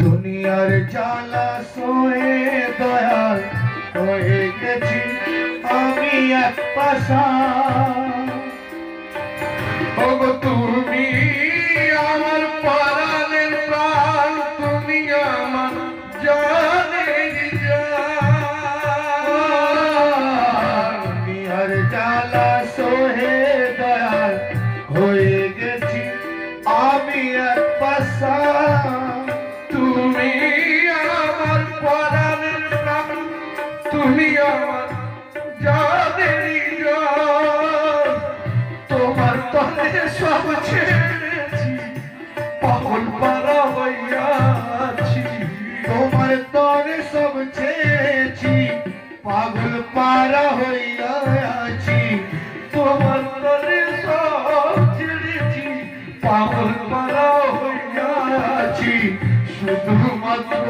দুনিয়ার জ্বালা সোয়ে দয়াল হয়ে গেছি আমি এক পাশা। তুমি আমার পারালের প্রাণ, তুমি আমার জানে জান আর জ্বালা সোহে তুমি পাগল পারা হইয়াছি তোমার তলে সব ছেড়েছি পাগল পারা হইয়াছি তোমার তলে শুধুমাত্র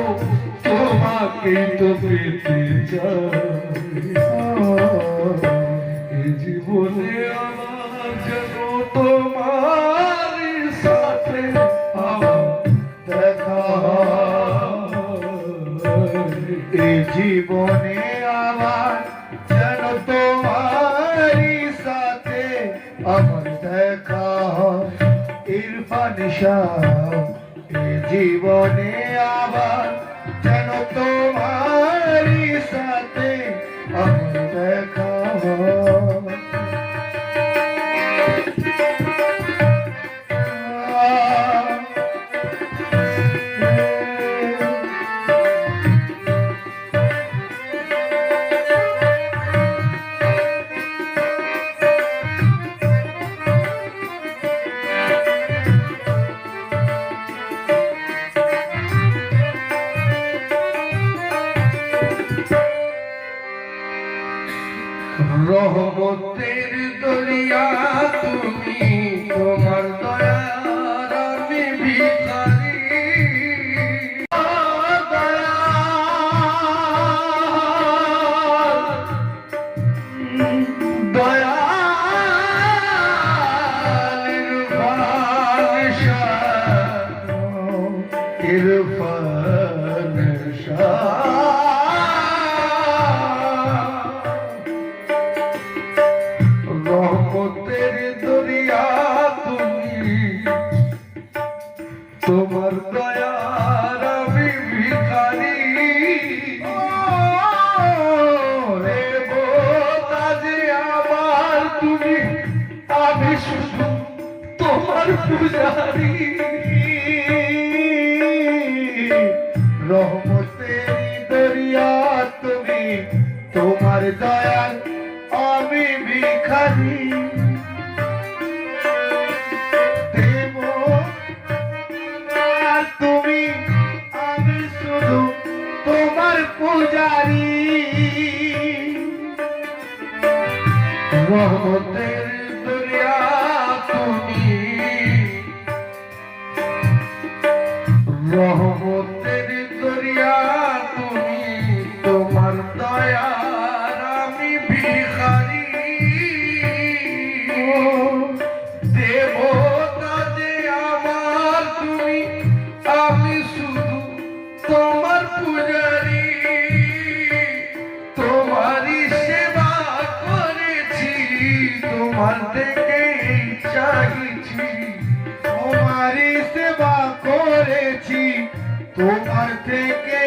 তোমাকে তো পেতে চাই জীবনে তোমার সাথে জীবনে আমার যেন তোমার সাথে আমার দেখা ইরফান শাহ জীবনে আবার যেন তোমার সাথে আমার রহমতের দরিয়া তুমি তোমার দয়ার আমি ভিখারি। রহমতের দরিয়া তুমি। তোমার দয়ার আমি ভিখারি। আমার তুমি আমি শুধু তোমার পূজারি। রহমতের দরিয়া তুমি, তোমার দয়াল আমি ভিখারি। দেব তুমি আমি শুধু তোমার পূজারি। রহমতের দরিয়া তুমি। রহমতের তোমার থেকে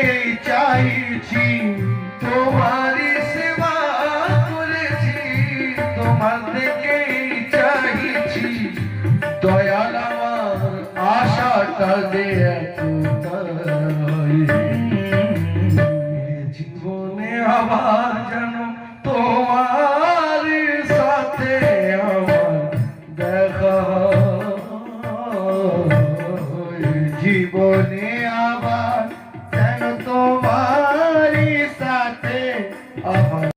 চাইছি তোমারই সেবা করেছি, তোমার থেকে চাইছি। দয়াল আমার আশাটা দেয় জীবনে আবার boni